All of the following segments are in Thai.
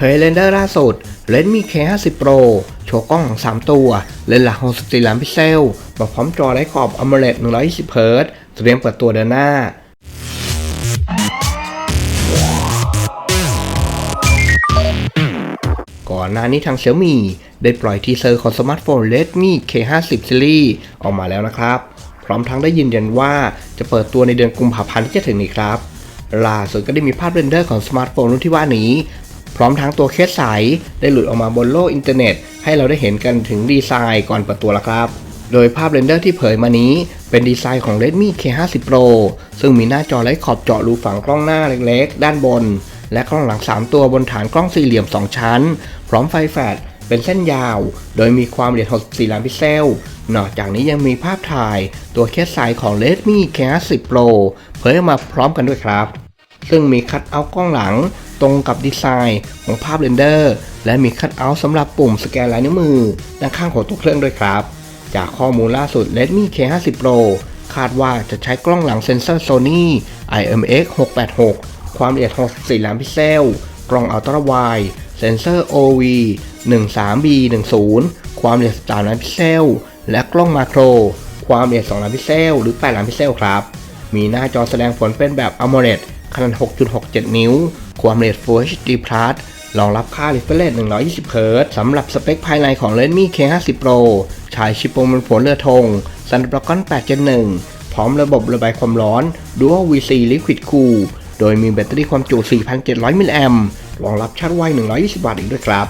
เผยเรนเดอร์ล่าสุด Redmi K50 Pro โชว์กล้อง 3 ตัว เลนส์หลัก 64 ล้านพิกเซล มาพร้อมจอไร้ขอบ AMOLED 120 Hz เตรียมเปิดตัวเดือนหน้าก่อนหน้านี้ทาง Xiaomi ได้ปล่อยทีเซอร์ของสมาร์ทโฟน Redmi K50 Series ออกมาแล้วนะครับ พร้อมทั้งได้ยืนยันว่าจะเปิดตัวในเดือนกุมภาพันธ์ที่จะถึงนี้ครับ ล่าสุดก็ได้มีภาพเรนเดอร์ของสมาร์ทโฟนรุ่นที่ว่านี้ พร้อมทั้งตัวเคสใสได้หลุดออกมาบนโลกอินเทอร์เน็ต ให้เราได้เห็นกันถึงดีไซน์ก่อนเปิดตัวแล้วครับ โดยภาพเรนเดอร์ที่เผยมานี้เป็นดีไซน์ของ Redmi K50 Pro ซึ่งมีหน้าจอไร้ขอบเจาะรูฝังกล้องหน้าเล็กๆ ด้านบน และกล้องหลัง 3 ตัวบนฐานกล้องสี่เหลี่ยม 2 ชั้น พร้อมไฟแฟลชเป็นเส้นยาว โดยมีความละเอียด 64 ล้านพิกเซล นอกจากนี้ยังมีภาพถ่ายตัวเคสไซส์ของ Redmi K50 Pro เผยออกมาพร้อมกันด้วยครับ ซึ่งมีคัตเอาท์กล้องหลังตรงกับดีไซน์ของภาพเรนเดอร์ และมีคัตเอาท์สำหรับปุ่มสแกนลายนิ้วมือด้านข้างของตัวเครื่องด้วยครับ จากข้อมูลล่าสุด Redmi K50 Pro คาดว่าจะใช้กล้องหลังเซ็นเซอร์ Sony IMX 686 ความละเอียด 64 ล้านพิกเซล กล้องอัลตร้าไวด์เซ็นเซอร์ OV 13B10 ความละเอียด3ล้านพิกเซล และกล้องมาโคร ความละเอียด 2 ล้านพิกเซล หรือ 8 ล้านพิกเซลครับ มีหน้าจอแสดงผลเป็นแบบ AMOLED ขนาด 6.67 นิ้ว ความละเอียด Full HD Plus รองรับค่า refresh 120 Hz สำหรับสเปคภายในของ Redmi K50 Pro ใช้ชิปโปรมันผลเรือธง Snapdragon 8 Gen 1พร้อมระบบระบายความร้อน Dual VC Liquid Cool โดยมีแบตเตอรี่ความจุ 4,700 มิลลิแอมป์รองรับชาร์จไว 120 วัตต์อีกด้วยครับ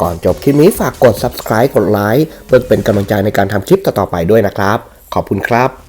ก่อนจบคลิปนี้ฝากกด subscribe กดไลค์เพื่อเป็นกำลังใจในการทำคลิปต่อๆไปด้วยนะครับ ขอบคุณครับ